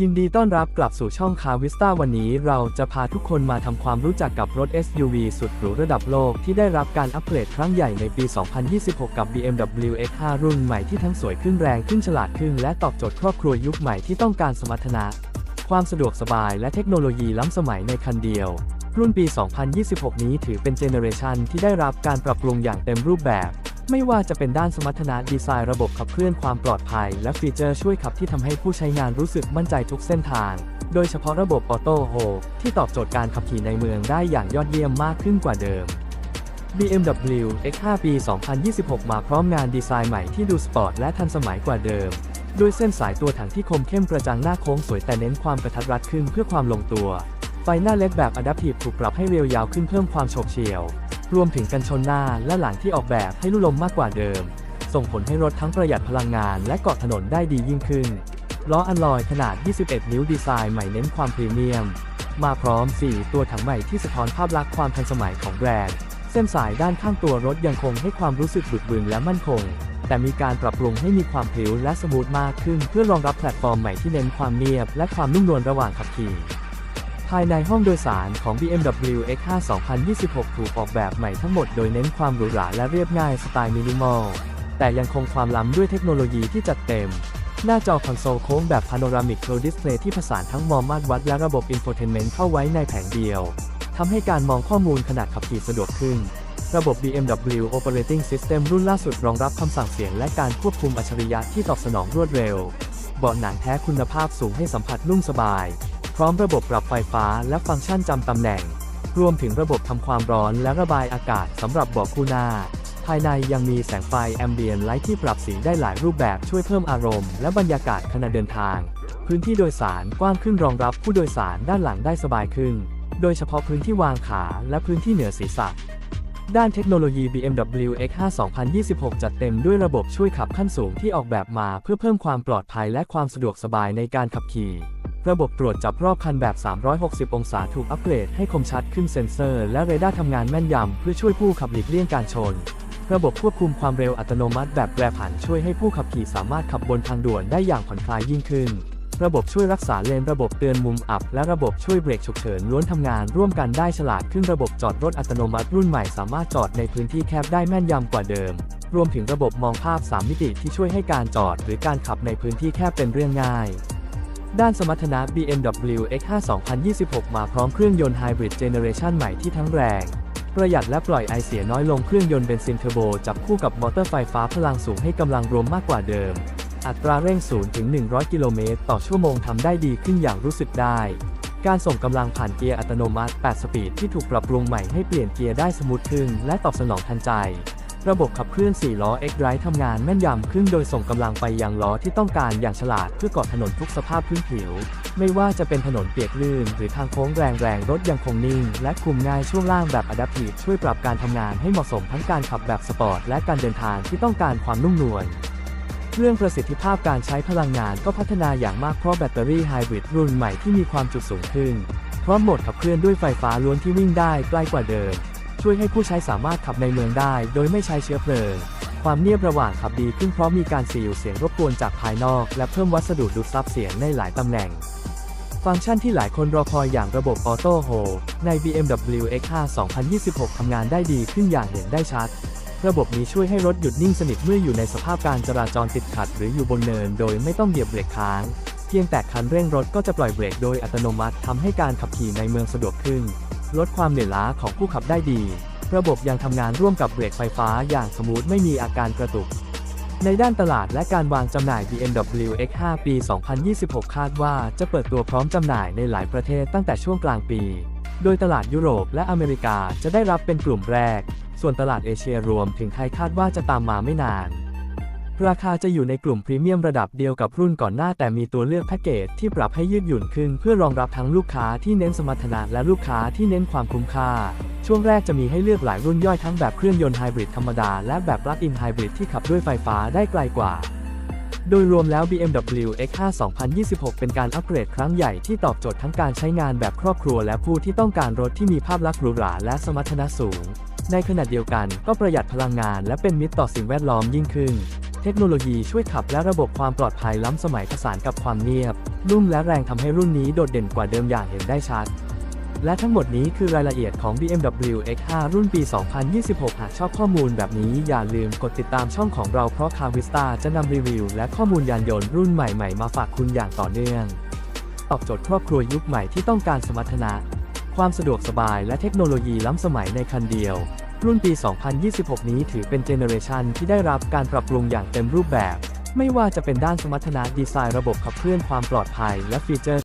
ยินดีต้อนรับกลับสู่ช่องคาวิสตาวันนี้เราจะพาทุกคนมาทำความรู้จักกับรถ SUV สุดหรูระดับโลกที่ได้รับการอัปเกรดครั้งใหญ่ในปี 2026 กับ BMW X5 รุ่นใหม่ที่ทั้งสวยขึ้นแรงขึ้นฉลาดขึ้น และตอบโจทย์ครอบครัวยุคใหม่ที่ต้องการสมรรถนะ ความสะดวกสบายและเทคโนโลยีล้ำสมัยในคันเดียว รุ่นปี 2026 นี้ถือเป็นเจเนอเรชันที่ได้รับการปรับปรุงอย่างเต็มรูปแบบ ไม่ว่าจะเป็นด้านสมรรถนะดีไซน์ระบบขับเคลื่อนความปลอดภัย และฟีเจอร์ช่วยขับที่ทำให้ผู้ใช้งานรู้สึกมั่นใจทุกเส้นทาง โดยเฉพาะระบบออโต้โฮที่ตอบโจทย์การขับขี่ในเมืองได้อย่างยอดเยี่ยมมากขึ้นกว่าเดิม BMW X5 ปี 2026 มาพร้อมงานดีไซน์ใหม่ที่ดูสปอร์ตและทันสมัยกว่าเดิม ด้วยเส้นสายตัวถังที่คมเข้มกระจังหน้าโค้งสวยแต่เน้นความกระทัดรัดขึ้นเพื่อความลงตัว ไฟหน้าเล็กแบบ Adaptive ถูกปรับให้เรียวยาวขึ้นเพิ่มความโฉบเฉี่ยว รวมถึงกันชนหน้าและหลังที่ออกแบบให้ลู่ลมมากกว่าเดิม ส่งผลให้รถทั้งประหยัดพลังงานและเกาะถนนได้ดียิ่งขึ้น ล้ออัลลอยขนาด 21 นิ้วดีไซน์ใหม่เน้นความพรีเมียม มาพร้อม 4 ตัวถังใหม่ที่สะท้อนภาพลักษณ์ความทันสมัยของแบรนด์ เส้นสายด้านข้างตัวรถยังคงให้ความรู้สึกบึกบึนและมั่นคง แต่มีการปรับปรุงให้มีความพลิ้วและสมูทมากขึ้น เพื่อรองรับแพลตฟอร์มใหม่ที่เน้นความเนียบ และความนุ่มนวลระหว่างขับขี่ ภายในห้องโดยสารของ BMW X5 2026 ถูกออกแบบใหม่ทั้งหมดโดยเน้นความหรูหราและเรียบง่ายสไตล์มินิมอล แต่ยังคงความล้ำด้วยเทคโนโลยีที่จัดเต็ม หน้าจอคอนโซลโค้งแบบพาโนรามิกโ r ดิสเพลย์ที่ผสานทั้งมองมาตรวัดและระบบอินโฟเทนเมนต์เข้าไว้ในแผงเดียว ทำให้การมองข้อมูลขนาดขับขี่สะดวกขึ้น ระบบ BMW Operating System รุ่นล่าสุดรองรับคำสั่งเสียงและการควบคุมอัจฉริยะที่ตอบสนองรวดเร็ว เบาะหนังแท้คุณภาพสูงให้สัมผัสนุ่มสบาย ร้อมระบบปรับไฟฟ้าและฟังก์ชันจำตำแหน่ง รวมถึงระบบทำความร้อนและระบายอากาศสำหรับเบาะคู่หน้าภายในยังมีแสงไฟแอมเบียนไลท์ที่ปรับสีได้หลายรูปแบบช่วยเพิ่มอารมณ์ และบรรยากาศขณะเดินทาง พื้นที่โดยสารกว้างขึ้นรองรับผู้โดยสารด้านหลังได้สบายขึ้น โดยเฉพาะพื้นที่วางขาและพื้นที่เหนือศีรษะด้านเทคโนโลยี BMW X5 2026 จัดเต็มด้วยระบบช่วยขับขั้นสูงที่ออกแบบมาเพื่อเพิ่มความปลอดภัยและความสะดวกสบายในการขับขี่ ระบบตรวจจับรอบคันแบบ 360 องศาถูกอัปเกรดให้คมชัดขึ้นเซ็นเซอร์ และเรดาร์ทำงานแม่นยำเพื่อช่วยผู้ขับหลีกเลี่ยงการชน ระบบควบคุมความเร็วอัตโนมัติแบบแปรผันช่วยให้ผู้ขับขี่สามารถขับบนทางด่วนได้อย่างผ่อนคลายยิ่งขึ้น ระบบช่วยรักษาเลน ระบบเตือนมุมอับ และระบบช่วยเบรกฉุกเฉินล้วนทำงานร่วมกันได้ฉลาดขึ้นระบบจอดรถอัตโนมัติรุ่นใหม่สามารถจอดในพื้นที่แคบได้แม่นยำกว่าเดิม รวมถึงระบบมองภาพ 3 มิติที่ช่วยให้การจอด หรือการขับในพื้นที่แคบเป็นเรื่องง่าย ด้านสมรรถนะ BMW X5 2026 มาพร้อมเครื่องยนต์ไฮบริดเจเนเรชันใหม่ที่ทั้งแรง ประหยัดและปล่อยไอเสียน้อยลงเครื่องยนต์เบนซินเทอร์โบ จับคู่กับมอเตอร์ไฟฟ้าพลังสูงให้กำลังรวมมากกว่าเดิม อัตราเร่ง0ถึง100 กิโลเมตร ต่อชั่วโมงทำได้ดีขึ้นอย่างรู้สึกได้ การส่งกำลังผ่านเกียร์อัตโนมัติ 8 สปีดที่ถูกปรับปรุงใหม่ให้เปลี่ยนเกียร์ได้สมูทขึ้นและตอบสนองทันใจ ระบบขับเคลื่อน 4 ล้อ X-Drive ทำงานแม่นยำขึ้นโดยส่งกำลังไปยังล้อที่ต้องการอย่างฉลาดเพื่อกาะถนนทุกสภาพพื้นผิว ไม่ว่าจะเป็นถนนเปียกลื่น หรือทางโค้งแรงๆรถยังคงนิ่ง และคุมง่ายช่วงล่างแบบ Adaptive ช่วยปรับการทำงานให้เหมาะสมทั้งการขับแบบสปอร์ตและการเดินทางที่ต้องการความนุ่มนวลเรื่องประสิทธิภาพการใช้พลังงานก็พัฒนาอย่างมากเพราะแบตเตอรี่ไฮบริดรุ่นใหม่ที่มีความจุสูงขึ้นพร้อมโหมดขับเคลื่อนด้วยไฟฟ้าล้วนที่วิ่งได้ใกล้กว่าเดิม ช่วยให้ผู้ใช้สามารถขับในเมืองได้ โดยไม่ใช้เชื้อเพลิง ความเนียบระหว่างขับดีขึ้นเพราะมีการซีลเสียงรบกวนจากภายนอก และเพิ่มวัสดุดูดซับเสียงในหลายตำแหน่ง ฟังก์ชันที่หลายคนรอคอยอย่างระบบออโต้โฮใน BMW X5 2026 ทำงานได้ดีขึ้นอย่างเห็นได้ชัดระบบนี้ช่วยให้รถหยุดนิ่งสนิทเมื่ออยู่ในสภาพการจราจรติดขัด หรืออยู่บนเนินโดยไม่ต้องเหยียบเบรกค้าง เพียงแต่คันเร่งรถก็จะปล่อยเบรกโดยอัตโนมัติทำให้การขับขี่ในเมืองสะดวกขึ้น ลดความเหนื่อยล้าของผู้ขับได้ดี ระบบยังทำงานร่วมกับเบรกไฟฟ้าอย่างสมูทไม่มีอาการกระตุก ในด้านตลาดและการวางจำหน่าย BMW X5 ปี 2026 คาดว่าจะเปิดตัวพร้อมจำหน่ายในหลายประเทศตั้งแต่ช่วงกลางปี โดยตลาดยุโรปและอเมริกาจะได้รับเป็นกลุ่มแรก ส่วนตลาดเอเชียรวมถึงไทยคาดว่าจะตามมาไม่นาน ราคาจะอยู่ในกลุ่มพรีเมียมระดับเดียวกับรุ่นก่อนหน้าแต่มีตัวเลือกแพ็กเกจที่ปรับให้ยืดหยุ่นขึ้น เพื่อรองรับทั้งลูกค้าที่เน้นสมรรถนะและลูกค้าที่เน้นความคุ้มค่า ช่วงแรกจะมีให้เลือกหลายรุ่นย่อยทั้งแบบเครื่องยนต์ไฮบริดธรรมดาและแบบปลั๊กอินไฮบริดที่ขับด้วยไฟฟ้าได้ไกลกว่าโดยรวมแล้ว BMW X5 2026 เป็นการอัปเกรดครั้งใหญ่ที่ตอบโจทย์ทั้งการใช้งานแบบครอบครัวและผู้ที่ต้องการรถที่มีภาพลักษณ์หรูหราและสมรรถนะสูง ในขณะเดียวกันก็ประหยัดพลังงานและเป็นมิตรต่อสิ่งแวดล้อมยิ่งขึ้น เทคโนโลยีช่วยขับและระบบความปลอดภัยล้ำสมัยผสานกับความเงียบรุ่มและแรงทำให้รุ่นนี้โดดเด่นกว่าเดิมอย่างเห็นได้ชัด และทั้งหมดนี้คือรายละเอียดของ BMW X5 รุ่นปี 2026 หากชอบข้อมูลแบบนี้อย่าลืมกดติดตามช่องของเราเพราะ Car Vista จะนำรีวิว และข้อมูลยานยนต์รุ่นใหม่ๆ มาฝากคุณอย่างต่อเนื่อง ตอบโจทย์ครอบครัวยุคใหม่ที่ต้องการสมรรถนะ ความสะดวกสบายและเทคโนโลยีล้ำสมัยในคันเดียว รุ่นปี 2026 นี้ถือเป็นเจเนอเรชันที่ได้รับการปรับปรุงอย่างเต็มรูปแบบ ไม่ว่าจะเป็นด้านสมรรถนะดีไซน์ระบบขับเคลื่อนความปลอดภัยและฟีเจอร์